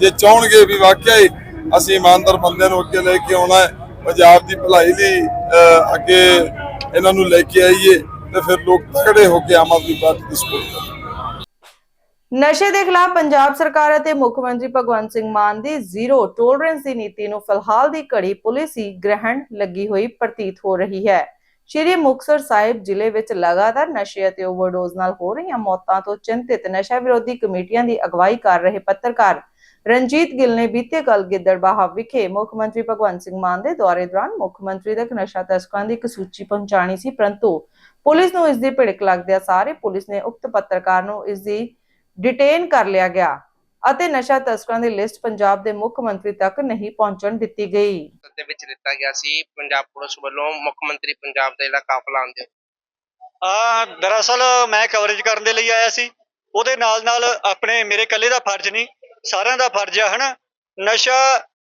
ਜੇ ਚਾਹਣਗੇ ਵੀ ਵਾਕਿਆ ਹੀ ਅਸੀਂ ਇਮਾਨਦਾਰ ਬੰਦਿਆਂ ਨੂੰ ਅੱਗੇ ਲੈ ਕੇ ਆਉਣਾ ਹੈ, ਪੰਜਾਬ ਦੀ ਭਲਾਈ ਲਈ ਅੱਗੇ ਇਹਨਾਂ ਨੂੰ ਲੈ ਕੇ ਆਈਏ, ਤੇ ਫਿਰ ਲੋਕ ਤਕੜੇ ਹੋ ਕੇ ਆਮ ਆਦਮੀ ਪਾਰਟੀ ਦੀ ਸਪੋਰਟ ਕਰਨ ਨਸ਼ੇ ਦੇ ਖਿਲਾਫ ਪੰਜਾਬ ਸਰਕਾਰ ਅਤੇ ਮੁੱਖ ਮੰਤਰੀ ਭਗਵੰਤ ਸਿੰਘ ਮਾਨ ਦੀ ਜ਼ੀਰੋ ਟੋਲਰੈਂਸ ਦੀ ਨੀਤੀ ਨੂੰ ਫਿਲਹਾਲ ਦੀ ਘੜੀ ਪੁਲਿਸ ਹੀ ਗ੍ਰਹਿਣ ਲੱਗੀ ਹੋਈ ਪ੍ਰਤੀਤ ਹੋ ਰਹੀ ਹੈ। ਸ਼੍ਰੀ ਮੁਕਤਸਰ ਸਾਹਿਬ ਜ਼ਿਲ੍ਹੇ ਵਿੱਚ ਲਗਾਤਾਰ ਨਸ਼ੇ ਅਤੇ ਓਵਰਡੋਜ਼ ਨਾਲ ਹੋ ਰਹੀਆਂ ਮੌਤਾਂ ਤੋਂ ਚਿੰਤਿਤ ਨਸ਼ਾ ਵਿਰੋਧੀ ਕਮੇਟੀਆਂ ਦੀ ਅਗਵਾਈ ਕਰ ਰਹੇ ਪੱਤਰਕਾਰ ਰਣਜੀਤ ਗਿੱਲ ਨੇ ਬੀਤੇ ਕੱਲ ਗਿੱਦੜਬਾਹਾ ਵਿਖੇ ਮੁੱਖ ਮੰਤਰੀ ਭਗਵੰਤ ਸਿੰਘ ਮਾਨ ਦੇ ਦੌਰੇ ਦੌਰਾਨ ਮੁੱਖ ਮੰਤਰੀ ਤੱਕ ਨਸ਼ਾ ਤਸਕਰਾਂ ਦੀ ਇੱਕ ਸੂਚੀ ਪਹੁੰਚਾਣੀ ਸੀ, ਪਰੰਤੂ ਪੁਲਿਸ ਨੂੰ ਇਸ ਦੀ ਭਿੜਕ ਲੱਗਦਿਆਂ ਸਾਰੇ ਪੁਲਿਸ ਨੇ ਉਕਤ ਪੱਤਰਕਾਰ ਨੂੰ ਇਸ ਦੀ ਡਿਟੇਨ ਕਰ ਲਿਆ ਗਿਆ। ਅਤੇ ਨਸ਼ਾ ਤਸਕਰਾਂ ਦੀ ਲਿਸਟ ਪੰਜਾਬ ਦੇ ਮੁੱਖ ਮੰਤਰੀ ਤੱਕ ਨਹੀਂ ਪਹੁੰਚਣ ਦਿੱਤੀ ਗਈ। ਦੇ ਵਿੱਚ ਦਿੱਤਾ ਗਿਆ ਸੀ ਪੰਜਾਬ ਪੁਲਿਸ ਵੱਲੋਂ ਮੁੱਖ ਮੰਤਰੀ ਪੰਜਾਬ ਦਾ ਜਿਹੜਾ ਕਾਫਲਾ ਆਉਂਦੇ ਆ ਦਰਅਸਲ ਮੈਂ ਕਵਰੇਜ ਕਰਨ ਦੇ ਲਈ ਆਇਆ ਸੀ। ਉਹਦੇ ਨਾਲ ਨਾਲ ਆਪਣੇ ਮੇਰੇ ਇਕੱਲੇ ਦਾ ਫਰਜ਼ ਨਹੀਂ ਸਾਰਿਆਂ ਦਾ ਫਰਜ਼ ਆ ਹਨਾ? ਨਸ਼ਾ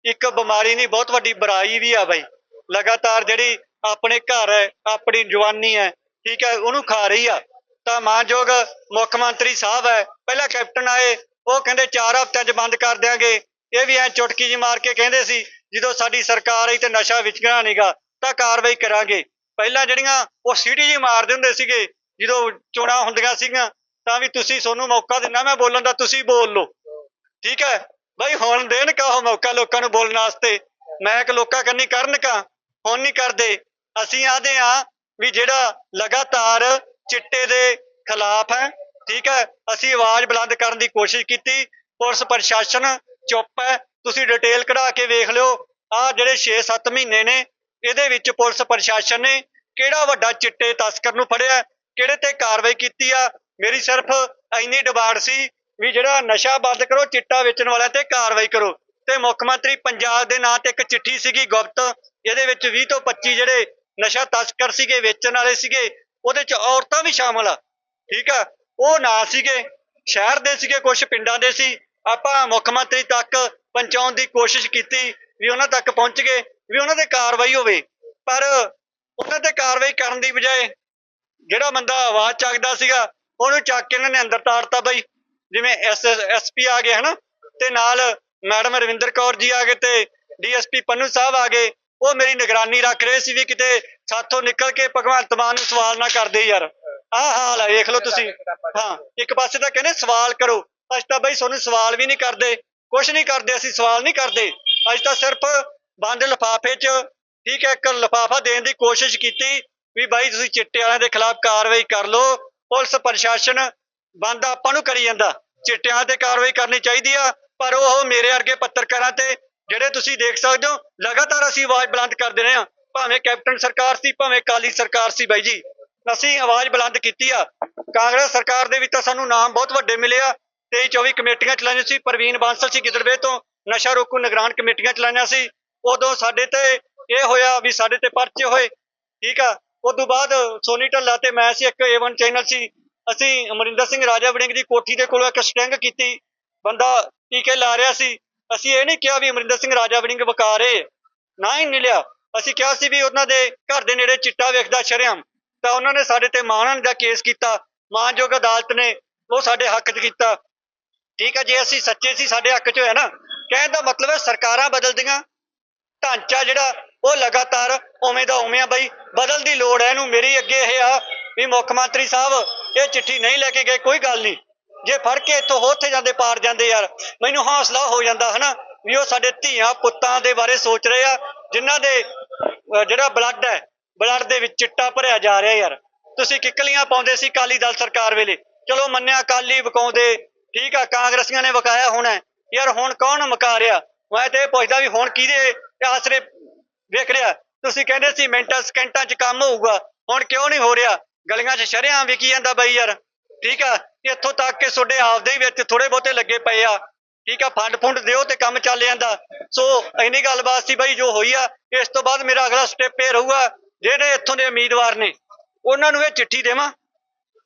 ਇੱਕ ਬਿਮਾਰੀ ਨਹੀਂ ਬਹੁਤ ਵੱਡੀ ਬੁਰਾਈ ਵੀ ਆ ਬਾਈ। ਲਗਾਤਾਰ ਜਿਹੜੀ ਆਪਣੇ ਘਰ ਹੈ ਆਪਣੀ ਜਵਾਨੀ ਹੈ ਠੀਕ ਹੈ ਉਹਨੂੰ ਖਾ ਰਹੀ ਆ। ਤਾਂ ਮਾਨਯੋਗ ਮੁੱਖ ਮੰਤਰੀ ਸਾਹਿਬ ਹੈ ਪਹਿਲਾਂ ਕੈਪਟਨ ਆਏ ਉਹ ਕਹਿੰਦੇ 4 ਹਫ਼ਤਿਆਂ 'ਚ ਬੰਦ ਕਰ ਦਿਆਂਗੇ। ਇਹ ਵੀ ਐ ਚੁਟਕੀ ਜੀ ਮਾਰ ਕੇ ਕਹਿੰਦੇ ਸੀ, ਜਦੋਂ ਸਾਡੀ ਸਰਕਾਰ ਆਈ ਤੇ ਨਸ਼ਾ ਵਿਚਗਣਾ ਨਹੀਂਗਾ ਤਾਂ ਕਾਰਵਾਈ ਕਰਾਂਗੇ। ਪਹਿਲਾਂ ਜਿਹੜੀਆਂ ਉਹ ਸੀਟੀ ਜੀ ਮਾਰਦੇ ਹੁੰਦੇ ਸੀਗੇ, ਜਦੋਂ ਚੋਣਾਂ ਹੁੰਦੀਆਂ ਸੀਗੀਆਂ, ਤਾਂ ਵੀ ਤੁਸੀਂ ਤੁਹਾਨੂੰ ਮੌਕਾ ਦਿੰਨਾ, ਮੈਂ ਬੋਲਣ ਦਾ ਤੁਸੀਂ ਬੋਲ ਲਓ। ਠੀਕ ਹੈ? ਬਈ ਹੁਣ ਦੇਣ ਕਾ ਉਹ ਮੌਕਾ ਲੋਕਾਂ ਨੂੰ ਬੋਲਣ ਵਾਸਤੇ। ਮੈਂ ਕਿ ਲੋਕਾਂ ਕੰਨੀ ਕਰਨ ਕਾ, ਹੁਣ ਨਹੀਂ ਕਰਦੇ। ਅਸੀਂ ਆਦੇ ਆ ਵੀ ਜਿਹੜਾ ਲਗਾਤਾਰ ਚਿੱਟੇ ਦੇ ਖਿਲਾਫ ਹੈ ਠੀਕ ਹੈ, ਅਸੀਂ ਆਵਾਜ਼ ਬੁਲੰਦ ਕਰਨ ਦੀ ਕੋਸ਼ਿਸ਼ ਕੀਤੀ, ਪੁਲਿਸ ਪ੍ਰਸ਼ਾਸਨ ਚੁੱਪ ਹੈ, ਤੁਸੀਂ ਡਿਟੇਲ ਕਢਾ ਕੇ ਵੇਖ ਲਿਓ ਆ ਜਿਹੜੇ 6-7 ਮਹੀਨੇ ਨੇ, ਇਹਦੇ ਵਿੱਚ ਪੁਲਿਸ ਪ੍ਰਸ਼ਾਸਨ ਨੇ ਕਿਹੜਾ ਵੱਡਾ ਚਿੱਟੇ ਤਸਕਰ ਨੂੰ ਫੜਿਆ, ਕਿਹੜੇ ਤੇ ਕਾਰਵਾਈ ਕੀਤੀ ਆ, ਮੇਰੀ ਸਿਰਫ ਇੰਨੀ ਡਿਮਾਂਡ ਸੀ ਵੀ ਜਿਹੜਾ ਨਸ਼ਾ ਬੰਦ ਕਰੋ, ਚਿੱਟਾ ਵੇਚਣ ਵਾਲਿਆਂ ਤੇ ਕਾਰਵਾਈ ਕਰੋ। ਤੇ ਮੁੱਖ ਮੰਤਰੀ ਪੰਜਾਬ ਦੇ ਨਾਂ ਤੇ ਇੱਕ ਚਿੱਠੀ ਸੀਗੀ ਗੁਪਤ, ਇਹਦੇ ਵਿੱਚ 20 ਤੋਂ 25 ਜਿਹੜੇ ਨਸ਼ਾ ਤਸਕਰ ਸੀਗੇ, ਵੇਚਣ ਵਾਲੇ ਸੀਗੇ, ਉਹਦੇ ਚ ਔਰਤਾਂ ਵੀ ਸ਼ਾਮਲ ਆ, ਠੀਕ ਆ ਉਹ ਨਾ ਸੀਗੇ, ਸ਼ਹਿਰ ਦੇ ਸੀਗੇ ਕੁਝ ਪਿੰਡਾਂ ਦੇ ਸੀ। ਆਪਾਂ ਮੁੱਖ ਮੰਤਰੀ ਤੱਕ ਪਹੁੰਚਾਉਣ ਦੀ ਕੋਸ਼ਿਸ਼ ਕੀਤੀ ਵੀ ਉਹਨਾਂ ਤੱਕ ਪਹੁੰਚ ਗਏ, ਵੀ ਉਹਨਾਂ ਤੇ ਕਾਰਵਾਈ ਹੋਵੇ। ਪਰ ਉਹਨਾਂ ਤੇ ਕਾਰਵਾਈ ਕਰਨ ਦੀ ਬਜਾਏ ਜਿਹੜਾ ਬੰਦਾ ਆਵਾਜ਼ ਚੱਕਦਾ ਸੀਗਾ, ਉਹਨੂੰ ਚੱਕ ਕੇ ਇਹਨਾਂ ਨੇ ਅੰਦਰ ਤਾੜਤਾ ਬਈ। ਜਿਵੇਂ ਐਸ ਐਸਪੀ ਆ ਗਏ, ਹਨਾ? ਤੇ ਨਾਲ ਮੈਡਮ ਰਵਿੰਦਰ ਕੌਰ ਜੀ ਆ ਗਏ ਤੇ ਡੀਐਸਪੀ ਪੰਨੂ ਸਾਹਿਬ ਆ ਗਏ। ਉਹ ਮੇਰੀ ਨਿਗਰਾਨੀ ਰੱਖ ਰਹੇ ਸੀ ਵੀ ਕਿਤੇ ਸਾਥੋਂ ਨਿਕਲ ਕੇ ਭਗਵੰਤ ਮਾਨ ਨੂੰ ਸਵਾਲ ਨਾ ਕਰਦੇ ਯਾਰ। ਆਹ ਹਾਲ ਹੈ ਵੇਖ ਲਓ ਤੁਸੀਂ। ਹਾਂ ਇੱਕ ਪਾਸੇ ਤਾਂ ਕਹਿੰਦੇ ਸਵਾਲ ਕਰੋ। ਅਸੀਂ ਤਾਂ ਬਈ ਤੁਹਾਨੂੰ ਸਵਾਲ ਵੀ ਨਹੀਂ ਕਰਦੇ ਕੁਝ ਨਹੀਂ ਕਰਦੇ ਅਸੀਂ ਸਵਾਲ ਨਹੀਂ ਕਰਦੇ। ਅਸੀਂ ਤਾਂ ਸਿਰਫ ਬੰਦ ਲਿਫਾਫੇ 'ਚ ਠੀਕ ਹੈ ਇੱਕ ਲਿਫਾਫਾ ਦੇਣ ਦੀ ਕੋਸ਼ਿਸ਼ ਕੀਤੀ ਵੀ ਬਾਈ ਤੁਸੀਂ ਚਿੱਟੇ ਵਾਲਿਆਂ ਦੇ ਖਿਲਾਫ ਕਾਰਵਾਈ ਕਰ ਲਓ। ਪੁਲਿਸ ਪ੍ਰਸ਼ਾਸਨ ਬੰਦ ਆਪਾਂ ਨੂੰ ਕਰੀ ਜਾਂਦਾ। ਚਿੱਟਿਆਂ ਤੇ ਕਾਰਵਾਈ ਕਰਨੀ ਚਾਹੀਦੀ ਆ ਪਰ ਉਹ ਮੇਰੇ ਵਰਗੇ ਪੱਤਰਕਾਰਾਂ ਤੇ ਜਿਹੜੇ ਤੁਸੀਂ ਦੇਖ ਸਕਦੇ ਹੋ ਲਗਾਤਾਰ ਅਸੀਂ ਆਵਾਜ਼ ਬੁਲੰਦ ਕਰਦੇ ਰਹੇ ਹਾਂ। ਭਾਵੇਂ ਕੈਪਟਨ ਸਰਕਾਰ ਸੀ ਭਾਵੇਂ ਕਾਲੀ ਸਰਕਾਰ ਸੀ ਬਾਈ ਜੀ। ਅਸੀਂ ਆਵਾਜ਼ ਬੁਲੰਦ ਕੀਤੀ ਆ। ਕਾਂਗਰਸ ਸਰਕਾਰ ਦੇ ਵਿੱਚ ਤਾਂ ਸਾਨੂੰ ਨਾਮ ਬਹੁਤ ਵੱਡੇ ਮਿਲੇ ਆ। 23 24 ਕਮੇਟੀਆਂ ਚਲਾਈਆਂ ਸੀ। ਪ੍ਰਵੀਨ ਬਾਂਸਲ ਸੀ ਗਿੱਦੜਵੇ ਤੋਂ। ਨਸ਼ਾ ਰੋਕੂ ਨਿਗਰਾਨ ਕਮੇਟੀਆਂ ਚਲਾਈਆਂ ਸੀ। ਉਦੋਂ ਸਾਡੇ ਤੇ ਇਹ ਹੋਇਆ ਵੀ ਸਾਡੇ ਤੇ ਪਰਚੇ ਹੋਏ। ਠੀਕ ਆ? ਉਸ ਤੋਂ ਬਾਅਦ ਸੋਨੀ ਢੱਲਾ ਤੇ ਮੈਂ ਸੀ, ਇੱਕ A1 ਚੈਨਲ ਸੀ। ਅਸੀਂ ਅਮਰਿੰਦਰ ਸਿੰਘ ਰਾਜਾ ਵੜਿੰਗ ਦੀ ਕੋਠੀ ਦੇ ਕੋਲ ਇੱਕ ਸਟਿੰਗ ਕੀਤੀ। ਬੰਦਾ ਟੀਕੇ ਲਾ ਰਿਹਾ ਸੀ। ਅਸੀਂ ਇਹ ਨਹੀਂ ਕਿਹਾ ਵੀ ਅਮਰਿੰਦਰ ਸਿੰਘ ਰਾਜਾ ਵੜਿੰਗ ਵਕਾ ਨਾ ਹੀ ਨਿਲਿਆ ਅਸੀਂ ਕਿਹਾ ਸੀ ਵੀ ਉਹਨਾਂ ਦੇ ਘਰ ਦੇ ਨੇੜੇ ਚਿੱਟਾ ਵੇਖਦਾ ਸ਼ਰੇਆਮ। ਤਾਂ ਉਹਨਾਂ ਨੇ ਸਾਡੇ ਤੇ ਮਾਣਨ ਦਾ ਕੇਸ ਕੀਤਾ ਮਾਨਯੋਗ ਅਦਾਲਤ ਨੇ ਉਹ ਸਾਡੇ ਹੱਕ 'ਚ ਕੀਤਾ। ਠੀਕ ਹੈ, ਜੇ ਅਸੀਂ ਸੱਚੇ ਸੀ, ਸਾਡੇ ਹੱਕ 'ਚ ਹੋਇਆ ਨਾ, ਕਹਿਣ ਦਾ ਮਤਲਬ ਹੈ ਸਰਕਾਰਾਂ ਬਦਲਦੀਆਂ, ਢਾਂਚਾ ਜਿਹੜਾ ਉਹ ਲਗਾਤਾਰ ਉਵੇਂ ਦਾ ਉਵੇਂ ਆ ਬਈ ਬਦਲ ਦੀ ਲੋੜ ਹੈ, ਇਹਨੂੰ ਮੇਰੀ ਅੱਗੇ ਇਹ ਆ ਵੀ ਮੁੱਖ ਮੰਤਰੀ ਸਾਹਿਬ ਇਹ ਚਿੱਠੀ ਨਹੀਂ ਲੈ ਕੇ ਗਏ, ਕੋਈ ਗੱਲ ਨਹੀਂ। ਜੇ ਫੜ ਕੇ ਇੱਥੋਂ ਉੱਥੇ ਜਾਂਦੇ, ਪਾਰ ਜਾਂਦੇ ਯਾਰ, ਮੈਨੂੰ ਹੌਸਲਾ ਹੋ ਜਾਂਦਾ, ਹਨਾ, ਵੀ ਉਹ ਸਾਡੇ ਧੀਆਂ ਪੁੱਤਾਂ ਦੇ ਬਾਰੇ ਸੋਚ ਰਹੇ ਆ, ਜਿਨ੍ਹਾਂ ਦੇ ਜਿਹੜਾ ਬਲੱਡ ਹੈ ਬਲੱਡ ਦੇ ਵਿੱਚ ਚਿੱਟਾ ਭਰਿਆ ਜਾ ਰਿਹਾ ਯਾਰ। ਤੁਸੀਂ ਕਿੱਕਲੀਆਂ ਪਾਉਂਦੇ ਸੀ ਕਾਲੀ ਦਲ ਸਰਕਾਰ ਵੇਲੇ। ਚਲੋ ਮੰਨਿਆ ਕਾਲੀ ਵਕਾਉਂਦੇ। ਠੀਕ ਆ, ਕਾਂਗਰਸੀਆਂ ਨੇ ਵਕਾਇਆ ਹੋਣਾ ਯਾਰ ਹੁਣ ਕੌਣ ਮਕਾ ਰਿਹਾ? ਮੈਂ ਤੇ ਇਹ ਪੁੱਛਦਾ ਵੀ ਹੁਣ ਕਿਹਦੇ ਆਸਰੇ ਵੇਖ ਰਿਹਾ? ਤੁਸੀਂ ਕਹਿੰਦੇ ਸੀ ਮਿੰਟਾਂ ਸਕਿੰਟਾਂ 'ਚ ਕੰਮ ਹੋਊਗਾ। ਹੁਣ ਕਿਉਂ ਨਹੀਂ ਹੋ ਰਿਹਾ? ਗਲੀਆਂ 'ਚ ਸ਼ਰਿਆਂ ਵਿਕੀ ਜਾਂਦਾ ਬਾਈ ਯਾਰ। ਠੀਕ ਆ, ਇੱਥੋਂ ਤੱਕ ਕਿ ਤੁਹਾਡੇ ਆਪਦੇ ਹੀ ਵਿੱਚ ਥੋੜੇ ਬਹੁਤੇ ਲੱਗੇ ਪਏ ਆ। ਠੀਕ ਆ, ਫੰਡ ਫੁੰਡ ਦਿਓ ਤੇ ਕੰਮ ਚੱਲ ਜਾਂਦਾ। ਸੋ ਇੰਨੀ ਗੱਲਬਾਤ ਸੀ ਬਈ ਜੋ ਹੋਈ ਆ, ਇਸ ਤੋਂ ਬਾਅਦ ਮੇਰਾ ਅਗਲਾ ਸਟੈਪ ਇਹ ਰਹੂਗਾ ਜਿਹੜੇ ਇੱਥੋਂ ਦੇ ਉਮੀਦਵਾਰ ਨੇ, ਉਹਨਾਂ ਨੂੰ ਇਹ ਚਿੱਠੀ ਦੇਵਾਂ,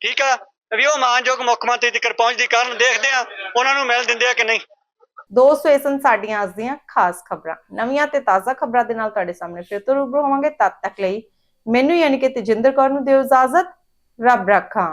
ਠੀਕ ਆ? ਵੀ ਉਹ ਮਾਨਯੋਗ ਮੁੱਖ ਮੰਤਰੀ ਤੱਕ ਪਹੁੰਚਦੀ ਕਰਨ ਦੇਖਦੇ ਆ, ਉਹਨਾਂ ਨੂੰ ਮਿਲ ਦਿੰਦੇ ਆ ਕਿ ਨਹੀਂ। ਦੋਸਤੋ ਇਹ ਸਨ ਸਾਡੀਆਂ ਅੱਜ ਦੀਆਂ ਖਾਸ ਖਬਰਾਂ, ਨਵੀਆਂ ਤੇ ਤਾਜ਼ਾ ਖਬਰਾਂ ਦੇ ਨਾਲ ਤੁਹਾਡੇ ਸਾਹਮਣੇ ਫਿਰ ਤੋਂ ਰੂਬਰੂ ਹੋਵਾਂਗੇ। ਤਦ ਤੱਕ ਲਈ ਮੈਨੂੰ ਯਾਨੀ ਕਿ ਤੇਜਿੰਦਰ ਕੌਰ ਨੂੰ ਦਿਓ ਇਜਾਜ਼ਤ, ਰੱਬ ਰੱਖਾਂ।